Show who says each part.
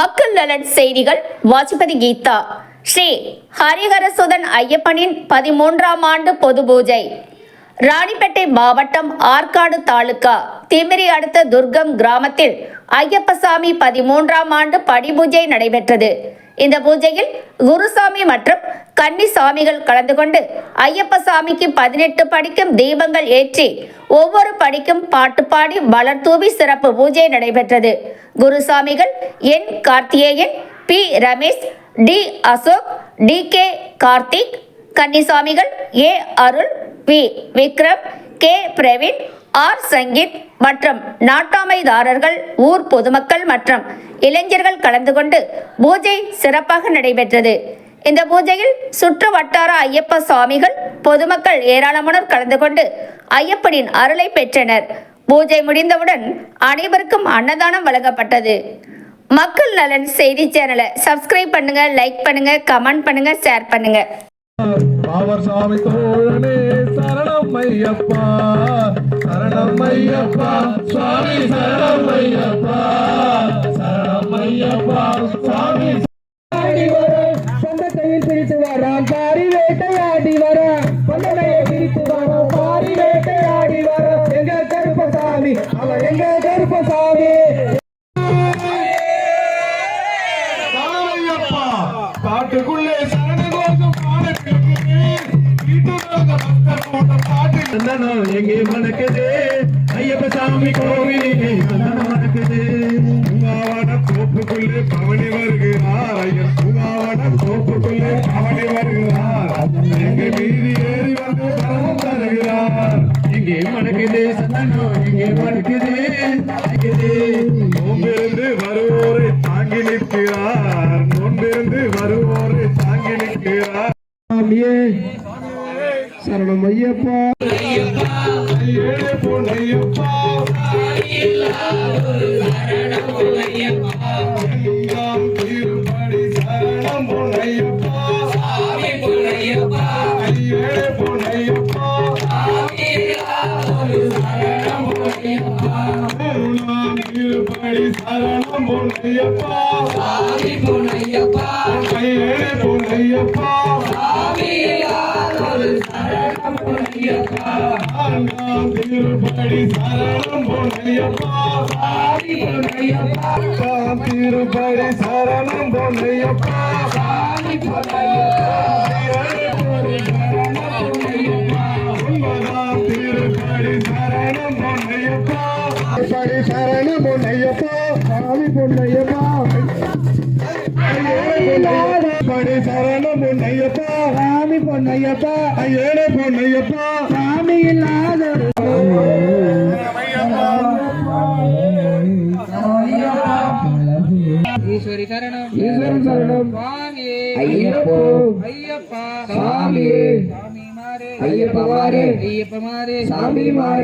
Speaker 1: மக்கள் நலன் செய்திகள் வாசிப்பதி கீதா. ஸ்ரீ ஹரிஹரசுதன் ஐயப்பனின் பதிமூன்றாம் ஆண்டு பொது பூஜை. ராணிப்பேட்டை மாவட்டம் ஆற்காடு தாலுகா. திமிரி அடுத்த துர்கம் கிராமத்தில் ஐயப்பசாமி பதிமூன்றாம் ஆண்டு படிபூஜை நடைபெற்றது. இந்த பூஜையில் குருசாமி மற்றும் கன்னிசாமிகள் கலந்து கொண்டு ஐயப்ப சாமிக்கு பதினெட்டு படிக்கும் தீபங்கள் ஏற்றி ஒவ்வொரு படிக்கும் பாட்டு பாடி மலர் தூவி சிறப்பு பூஜை நடைபெற்றது. குருசாமிகள் N Karthikeyan P Ramesh T Ashok T K Karthik கன்னிசாமிகள் A Arul V Vikram K Praveen R. Sangeeth மற்றும் நாட்டாமைதாரர்கள் ஊர் பொதுமக்கள் மற்றும் இளைஞர்கள் கலந்து கொண்டு பூஜை சிறப்பாக நடைபெற்றது. இந்த பூஜையில் சுற்று வட்டார ஐயப்ப சுவாமிகள் பொதுமக்கள் ஏராளமானோர் கலந்து கொண்டு ஐயப்பனின் அருளை பெற்றனர். பூஜை முடிந்தவுடன் அனைவருக்கும் அன்னதானம் வழங்கப்பட்டது. மக்கள் நலன் செய்தி சேனலை சப்ஸ்கிரைப் பண்ணுங்க லைக் பண்ணுங்க கமெண்ட் பண்ணுங்க ஷேர் பண்ணுங்க.
Speaker 2: ஐயப்பா சரணம் ஐயப்பா சுவாமி சரணம் ஐயப்பா சரணம் ஐயப்பா சுவாமி
Speaker 3: சொந்தத்தையில் பிரித்து வரான் பாரி வேட்டையாடி பிரித்து பாரி வேட்டையாடி எங்க கருப்பசாமி? அவர் எங்க கருப்பசாமி?
Speaker 2: சந்தனம் எங்கே மணக்குது ஐயப்ப சாமி கோவிலே சந்தனம் மணக்குது பூங்காவன தோப்புக்குள்ளே பவனி வருகிறார் ஐயன் பூங்காவன தோப்புக்குள்ளே பவனி வருகிறார் எங்க மீறி ஏறி வந்து பரவம் தருகிறார் எங்கே மணக்குது சந்தனம் எங்கே மணக்குது மணக்குது நோம்பிருந்து வருவோரை தாங்கி நிற்கிறார் நோம்பிருந்து வருவோரை
Speaker 3: சரணம் ஐயப்பா.
Speaker 2: ஏழை பொன்னையப்பா எல்லாம் திருப்படி சரணம் ஐயப்பா. ஐயப்பா திருப்படி சரணம் பொன்னையப்பா சாமி பொன்னையப்பா எல்லாம் திருப்படி சரணம் பொன்னையப்பா எல்லாம் திருப்படி சரணம் பொன்னையப்பா. பொன்னையப்பா
Speaker 3: படி சரணம் பொன்னையப்பா. சாமி பொன்னையப்பா.
Speaker 2: படி சரணம் பொன்னையப்பா.
Speaker 3: சாமி பொன்னையப்பா.
Speaker 2: ஏழை பொன்னையப்பா.
Speaker 3: சாமி இல்லாத
Speaker 4: ஈஸ்வரி சரணம்.
Speaker 3: ஈஸ்வரன் சரணம்.
Speaker 4: சுவாமியே
Speaker 3: ஐயப்போ.
Speaker 4: ஐயப்பா.
Speaker 3: சாமியே.
Speaker 4: சாமி மாறே.
Speaker 3: ஐயப்ப மாறே.
Speaker 4: ஐயப்ப மாறே.
Speaker 3: சாமி மாறே.